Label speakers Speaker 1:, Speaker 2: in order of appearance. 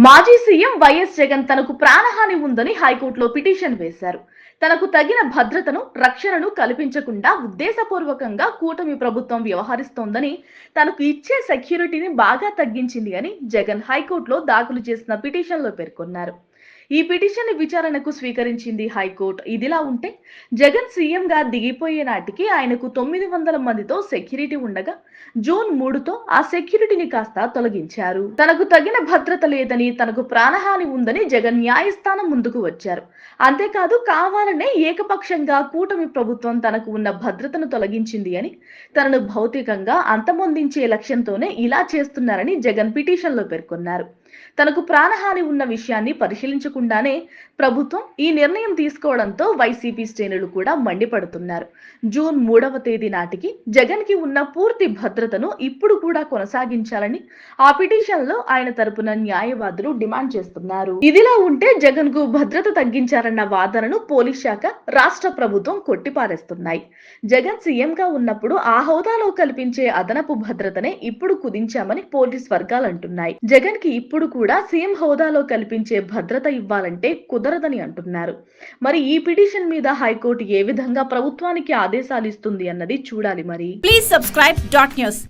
Speaker 1: మాజీ CM YS Jagan తనకు ప్రాణహాని ఉందని హైకోర్టులో పిటిషన్ వేశారు. తనకు తగిన భద్రతను రక్షణను కల్పించకుండా ఉద్దేశపూర్వకంగా కూటమి ప్రభుత్వం వ్యవహరిస్తోందని తనకు ఇచ్చే సెక్యూరిటీని బాగా తగ్గించింది అని జగన్ హైకోర్టులో దాఖలు చేసిన పిటిషన్లో పేర్కొన్నారు. ఈ పిటిషన్ విచారణకు స్వీకరించింది హైకోర్టు. ఇదిలా ఉంటే జగన్ సీఎంగా దిగిపోయే నాటికి ఆయనకు తొమ్మిది వందల మందితో సెక్యూరిటీ ఉండగా జూన్ మూడుతో ఆ సెక్యూరిటీని కాస్త తొలగించారు. తనకు తగిన భద్రత లేదని తనకు ప్రాణహాని ఉందని జగన్ న్యాయస్థానం ముందుకు వచ్చారు. అంతేకాదు కావాలనే ఏకపక్షంగా కూటమి ప్రభుత్వం తనకు ఉన్న భద్రతను తొలగించింది అని తనను భౌతికంగా అంతమొందించే లక్ష్యంతోనే ఇలా చేస్తున్నారని జగన్ పిటిషన్లో పేర్కొన్నారు. తనకు ప్రాణహాని ఉన్న విషయాన్ని పరిశీలించకుండానే ప్రభుత్వం ఈ నిర్ణయం తీసుకోవడంతో వైసీపీ శ్రేణులు కూడా మండిపడుతున్నారు. జూన్ మూడవ తేదీ నాటికి జగన్కి ఉన్న పూర్తి భద్రతను ఇప్పుడు కూడా కొనసాగించాలని ఆ పిటిషన్లో ఆయన తరపున న్యాయవాదులు డిమాండ్ చేస్తున్నారు. ఇదిలా ఉంటే జగన్కు భద్రత తగ్గించారన్న వాదనను పోలీస్ శాఖ రాష్ట్ర ప్రభుత్వం కొట్టిపారేస్తున్నాయి. జగన్ సీఎం గా ఉన్నప్పుడు ఆ హోదాలో కల్పించే అదనపు భద్రతనే ఇప్పుడు కుదించామని పోలీస్ వర్గాలు అంటున్నాయి. జగన్కి ఇప్పుడు కూడా సీఎం హోదాలో కల్పించే భద్రత ఇవ్వాలంటే కుదరదని అంటున్నారు. మరి ఈ పిటిషన్ మీద హైకోర్టు ఏ విధంగా ప్రభుత్వానికి ఆదేశాలు ఇస్తుంది అన్నది చూడాలి మరి.
Speaker 2: Please subscribe dot news